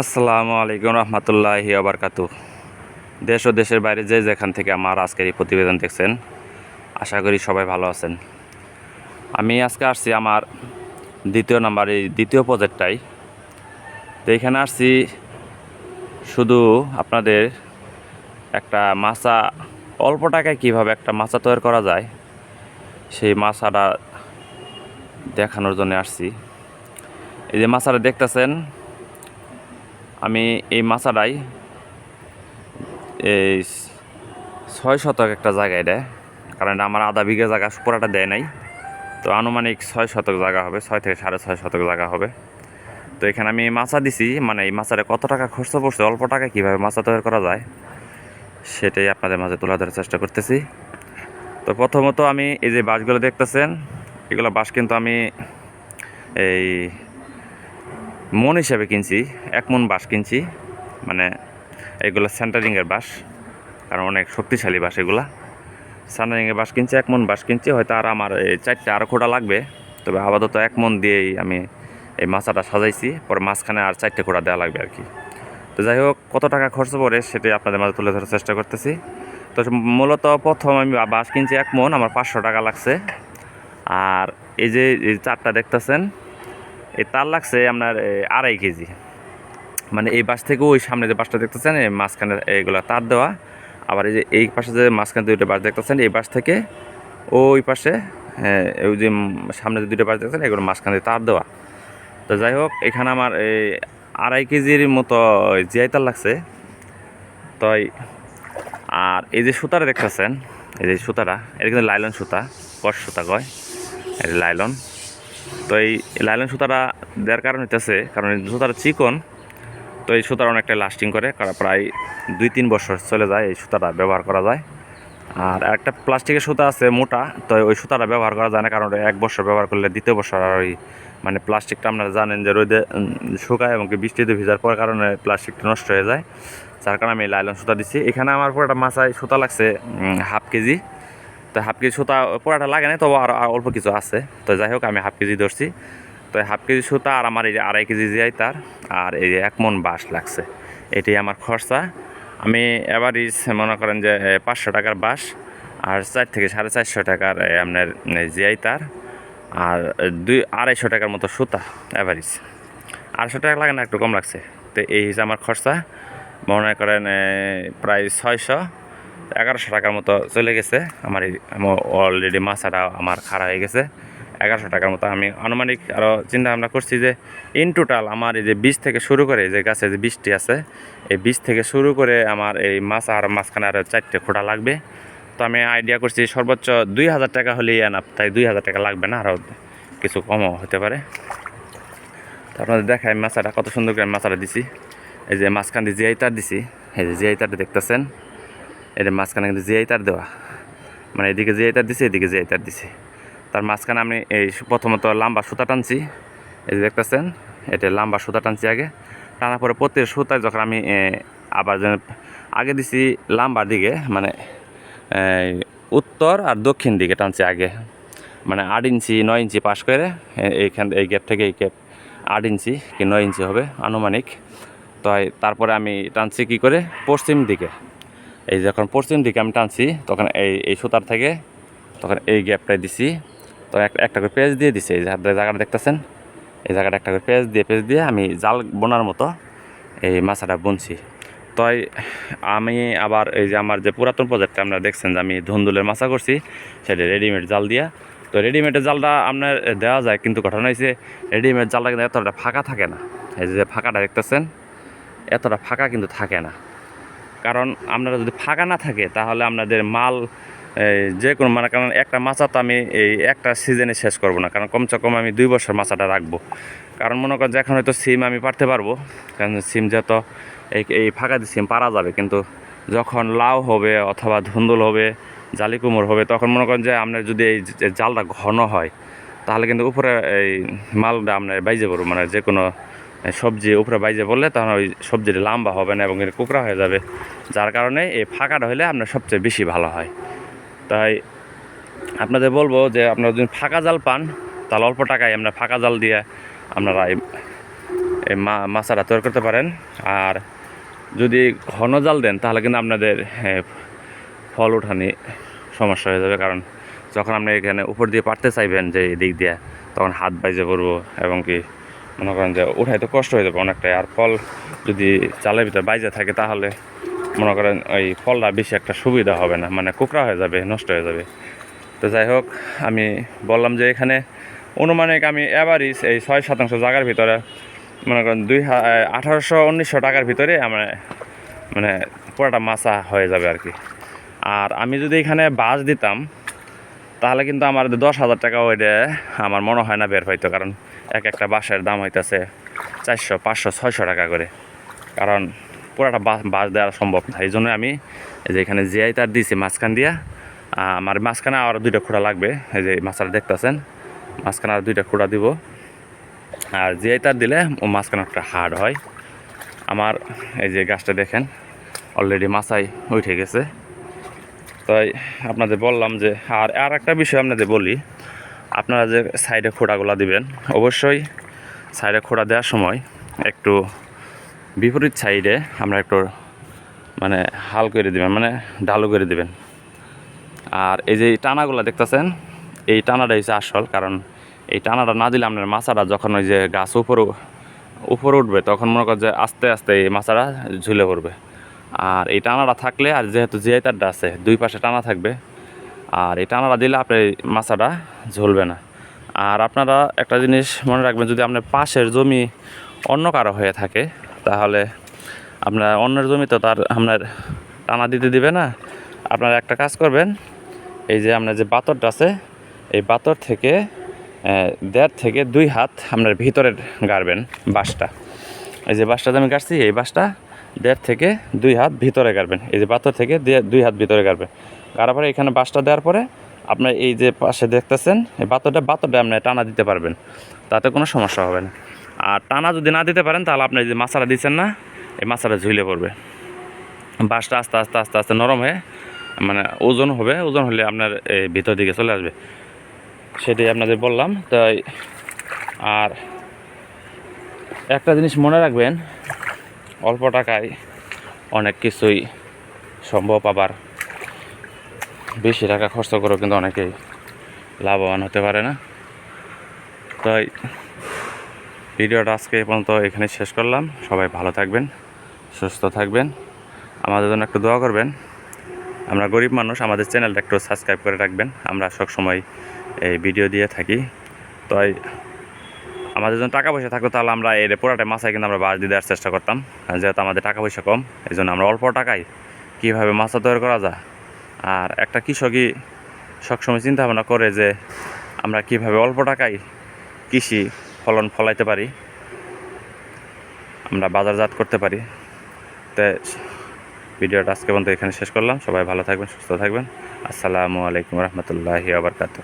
আসসালামু আলাইকুম রহমতুল্লাহি আবরকাতু দেশ ও দেশের বাইরে যে যেখান থেকে আমার আজকের এই প্রতিবেদন দেখছেন, আশা করি সবাই ভালো আছেন। আমি আজকে আসছি আমার দ্বিতীয় নাম্বার, এই দ্বিতীয় প্রজেক্টটাই। তো এখানে আসছি শুধু আপনাদের একটা মাছা অল্প টাকায় কীভাবে একটা মাছা তৈরি করা যায়, সেই মাছাটা দেখানোর জন্য আসছি। এই যে মাছাটা দেখতেছেন আমি এই মাছাটাই এই ছয় শতক একটা জায়গায় দেয়। কারণ আমার আধা বিঘা জায়গা, পুরাটা দেয় নাই। তো আনুমানিক ছয় শতক জায়গা হবে, ছয় থেকে সাড়ে ছয় শতক জায়গা হবে। তো এখানে আমি মাছা দিছি মানে এই মাছারে কত টাকা খরচ পড়ছে, অল্প টাকা কীভাবে মাছা তৈরি করা যায়, সেটাই আপনাদের মাঝে তুলে ধরার চেষ্টা করতেছি। তো প্রথমত আমি এই যে বাঁশগুলো দেখতেছেন, এগুলো বাঁশ কিন্তু আমি এই মন হিসাবে কিনছি, এক মন বাঁশ কিনছি মানে এগুলো সেন্টারিংয়ের বাঁশ, কারণ অনেক শক্তিশালী বাঁশ এগুলা। সেন্টারিংয়ের বাঁশ কিনছি, এক মন বাঁশ কিনছি, হয়তো আর আমার এই চারটে আরও খোটা লাগবে। তবে আপাতত এক মন দিয়েই আমি এই মাছাটা সাজাইছি, পরে মাঝখানে আর চারটে খোটা দেওয়া লাগবে আর কি তো যাই হোক, কত টাকা খরচ পড়ে সেটাই আপনাদের মাঝে তুলে ধরার চেষ্টা করতেছি। তো মূলত প্রথম আমি বাঁশ কিনছি এক মন, আমার পাঁচশো টাকা লাগছে। আর এই যে চারটা দেখতেছেন এই তার লাগছে আপনার আড়াই কেজি। মানে এই বাস থেকে ওই সামনে যে বাসটা দেখতেছেন, এই মাঝখানে এইগুলো তার দেওয়া। আবার এই যে এই পাশে যে মাঝখানে দুইটা বাস দেখতেছেন, এই বাস থেকে ওই পাশে ওই যে সামনে যে দুইটা বাস দেখতেছেন, এগুলো মাঝখানে তার দেওয়া। তো যাই হোক, এখানে আমার এই আড়াই কেজির মতো জিআই তার লাগছে। তাই, আর এই যে সুতাটা দেখতেছেন, এই যে সুতাটা, এটা কিন্তু লাইলন সুতা কষ সুতা কয়, এটা লাইলন। তো এই লাইলন সুতাটা দেওয়ার কারণ হইতেছে, কারণ এই সুতাটা চিকন, তো এই সুতাটা অনেকটা লাস্টিং করে, কারণ প্রায় দুই তিন বছর চলে যায় এই সুতাটা ব্যবহার করা যায়। আর একটা প্লাস্টিকের সুতা আছে মোটা, তো ওই সুতাটা ব্যবহার করা যায় না, কারণ এক বছর ব্যবহার করলে দ্বিতীয় বছর আর ওই মানে প্লাস্টিকটা আপনারা জানেন যে রোদে শুকায় এবং বৃষ্টিতে ভিজার পর কারণে প্লাস্টিকটা নষ্ট হয়ে যায়। যার কারণে আমি লাইলন সুতা দিচ্ছি এখানে আমার পুরোটা মাছায় সুতা লাগছে হাফ কেজি। তো হাফ কেজি সুতা পুরাটা লাগে না তবু আর আর অল্প কিছু আছে। তো যাই হোক আমি হাফ কেজি ধরছি। তো হাফ কেজি সুতা আর আমার এই আড়াই কেজি জিয়াই তার আর এই এক মন বাঁশ লাগছে। এটি আমার খরচা। আমি এভারেজ মনে করেন যে পাঁচশো টাকার বাঁশ আর চার থেকে সাড়ে চারশো টাকার আপনার এ, জিয়াই তার আর দুই আড়াইশো টাকার মতো সুতা এভারেজ আড়াইশো টাকা লাগে না একটু কম লাগছে। তো এই হিসেবে আমার খরচা। মনে করেন প্রায় ছয়শো। এগারোশো টাকার মতো চলে গেছে। আমার অলরেডি মাছাটা আমার খারাপ হয়ে গেছে। এগারোশো টাকার মতো আমি আনুমানিক আরও চিন্তা ভাবনা করছি যে ইন টোটাল আমার এই যে বীজ থেকে শুরু করে, যে গাছে যে বীজটি আছে, এই বীজ থেকে শুরু করে আমার এই মাছ আর মাঝখানে আরও চারটে খোঁটা লাগবে। তো আমি আইডিয়া করছি সর্বোচ্চ দুই হাজার টাকা হলেই আনাপ তাই দুই হাজার টাকা লাগবে না আরও কিছু কমও হতে পারে। তো আপনাদের দেখায় মাছাটা কত সুন্দর করে মাছাটা দিছি। এই যে মাঝখান দিয়ে জিআই তার দিছি, এই যে জিআই তারটা দেখতেছেন এটা মাঝখানে কিন্তু জিআই তার দেওয়া। মানে এদিকে জিআই তার দিছে, এদিকে জিআই তার দিছে। তার মাঝখানে আমি এই প্রথমত লম্বা সুতা টানছি। এই যে দেখতেছেন, এটা লম্বা সুতা টানছি আগে। টানার পরে প্রত্যেক সুতায় যখন আমি আবার যেন আগে দিছি লাম্বার দিকে মানে উত্তর আর দক্ষিণ দিকে টানছি আগে। মানে আট ইঞ্চি, নয় ইঞ্চি পাশ করে এইখান, এই গ্যাপ থেকে এই গ্যাপ আট ইঞ্চি কি নয় ইঞ্চি হবে, আনুমানিক। তাই তারপরে আমি টানছি কি করে? পশ্চিম দিকে। এই যখন পশ্চিম দিকে আমি টানছি, তখন এই এই সুতার থেকে তখন এই গ্যাপটাই দিছি। তো এক- একটা করে পেজ দিয়ে দিছি, এই জায়গাটা দেখতেছেন? এই জায়গাটা একটা করে পেজ দিয়ে পেজ দিয়ে আমি জাল বোনার মতো এই মাছাটা বুনছি। তো এই আমি আবার এই যে আমার যে পুরাতন প্রজেক্টটা আপনারা দেখছেন যে আমি ধুন্দুলের মাছা করছি, সেটা রেডিমেড জাল দিয়া। তো রেডিমেডের জালটা আপনার দেওয়া যায়, কিন্তু ঘটনা হয়েছে রেডিমেড জালটা কিন্তু এতটা ফাঁকা থাকে না। এই যে ফাঁকাটা দেখতেছেন, এতটা ফাঁকা কিন্তু থাকে না। কারণ আপনারা যদি ফাঁকা না থাকে, তাহলে আপনাদের মাল যে কোনো মানে কারণ একটা মাছা তো আমি এই একটা সিজনে শেষ করব না, কারণ কমসে কম আমি দুই বছর মাছাটা রাখব। কারণ মনে করেন যে এখন হয়তো সিম আমি পারতে পারব, কারণ সিম যেহেতু এই এই ফাঁকা দিয়ে সিম পারা যাবে, কিন্তু যখন লাউ হবে অথবা ধুন্দুল হবে, জালি কুমড় হবে, তখন মনে করেন যে আপনার যদি এই জালটা ঘন হয়, তাহলে কিন্তু উপরে এই মালটা আপনার বাইজে পড়ব মানে যে কোনো সবজি উপরে বাইজে পড়লে তখন ওই সবজিটা লম্বা হবে না এবং এটা কুকড়া হয়ে যাবে। যার কারণে এই ফাঁকাটা হলে আপনার সবচেয়ে বেশি ভালো হয়। তাই আপনাদের বলব যে আপনারা যদি ফাঁকা জাল পান, তাহলে অল্প টাকায় আপনার ফাঁকা জাল দিয়ে আপনারা এই এই মা, মাছাটা তৈরি করতে পারেন। আর যদি ঘন জাল দেন, তাহলে কিন্তু আপনাদের ফল উঠানি সমস্যা হয়ে যাবে। কারণ যখন আপনি এখানে উপর দিয়ে পারতে চাইবেন যে এদিক দিয়ে, তখন হাত বাইজে পড়ব এবং কি মনে করেন যে উঠাইতে কষ্ট হয়ে যাবে অনেকটাই। আর ফল যদি চালের ভিতরে বাইজে থাকে তাহলে মনে করেন ওই ফলটা বেশি একটা সুবিধা হবে না মানে কোকড়া হয়ে যাবে, নষ্ট হয়ে যাবে। তো যাই হোক, আমি বললাম যে এখানে অনুমানিক আমি অ্যাভারেজ এই ছয় শতাংশ জায়গার ভিতরে মনে করেন দুই আঠারোশো উনিশশো টাকার ভিতরে আমার মানে পুরোটা মাছা হয়ে যাবে আর কি। আর আমি যদি এখানে বাস দিতাম, তাহলে কিন্তু আমার দশ হাজার টাকা ওইটা আমার মনে হয় না বের হইতো, কারণ এক একটা বাসের দাম হইতেছে চারশো, পাঁচশো, ছয়শো টাকা করে। কারণ পুরাটা বাস দেওয়া সম্ভব না। এই জন্য আমি যে এখানে জিআই তার দিয়েছি মাঝখান দিয়া আমার মাঝখানে আরও দুইটা খোঁড়া লাগবে। এই যে মাছটা দেখতেছেন, মাঝখানে আর দুইটা খোঁড়া দিব। আর জিআই তার দিলে ও মাঝখানে একটা হার্ড হয়। আমার এই যে গাছটা দেখেন অলরেডি মাছাই উঠে গেছে। তাই আপনাদের বললাম যে, আর আর একটা বিষয় আপনাদের বলি আপনারা যে সাইডে খোঁড়াগুলো দিবেন, অবশ্যই সাইডে খোঁড়া দেওয়ার সময় একটু বিপরীত সাইডে আমরা একটু মানে হাল করে দিবেন মানে ঢালু করে দিবেন। আর এই যে টানাগুলো দেখতেছেন, এই টানাটা হচ্ছে আসল, কারণ এই টানাটা না দিলে আপনার মাছাটা যখন ওই যে গাছ উপরে উপরে উঠবে, তখন মনে কর যে আস্তে আস্তে এই মাছাটা ঝুলে পড়বে। আর এই টানাটা থাকলে, আর যেহেতু জিআই তারটা আছে, দুই পাশে টানা থাকবে আর এই টানাটা দিলে আপনার মাছাটা ঝুলবে না। আর আপনারা একটা জিনিস মনে রাখবেন, যদি আপনার পাশের জমি অন্য কারও হয়ে থাকে, তাহলে আপনার অন্যের জমিতে তার আপনার টানা দিতে দিবে না। আপনারা একটা কাজ করবেন, এই যে আপনার যে বাতরটা আছে, এই বাতর থেকে দেড় থেকে দুই হাত আপনার ভিতরের গাড়বেন বাঁশটা। এই যে বাঁশটা আমি গাড়ছি, এই বাঁশটা দেড় থেকে দুই হাত ভিতরে গাড়বেন। এই যে পাথর থেকে দুই হাত ভিতরে গাড়বেন। গাড়ার পরে এখানে বাঁশটা দেওয়ার পরে আপনার এই যে পাশে দেখতেছেন, এই বাতরটা বাতরটা আপনি টানা দিতে পারবেন, তাতে কোনো সমস্যা হবে না। আর টানা যদি না দিতে পারেন, তাহলে আপনি যে মাছাটা দিচ্ছেন না, এই মাছাটা ঝুলে পড়বে। বাঁশটা আস্তে আস্তে আস্তে আস্তে নরম হয়ে মানে ওজন হবে, ওজন হলে আপনার এই ভিতর দিকে চলে আসবে। সেটাই আপনাদের বললাম, তাই আর একটা জিনিস মনে রাখবেন, অল্প টাকায় অনেক কিছুই সম্ভব আবার বেশি টাকা খরচ করেও কিন্তু অনেকেই লাভবান হতে পারে না। তাই ভিডিওটা আজকে পর্যন্ত এখানে শেষ করলাম। সবাই ভালো থাকবেন, সুস্থ থাকবেন। আমাদের জন্য একটু দোয়া করবেন। আমরা গরিব মানুষ, আমাদের চ্যানেলটা একটু সাবস্ক্রাইব করে রাখবেন। আমরা সবসময় এই ভিডিও দিয়ে থাকি। তাই আমাদের জন্য টাকা পয়সা থাকতো তাহলে আমরা এর পুরাটা মাছায় কিন্তু আমরা বাস দিয়ে দেওয়ার চেষ্টা করতাম। যেহেতু আমাদের টাকা পয়সা কম এই জন্য আমরা অল্প টাকায় কীভাবে মাছা তৈরি করা যায় আর একটা কৃষকই সবসময় চিন্তা ভাবনা করে যে আমরা কীভাবে অল্প টাকায় কৃষি ফলন ফলাইতে পারি, আমরা বাজারজাত করতে পারি। তো ভিডিওটা আজকে পর্যন্ত এখানে শেষ করলাম। সবাই ভালো থাকবেন, সুস্থ থাকবেন। আসসালামু আলাইকুম রহমতুল্লাহি আবরকাত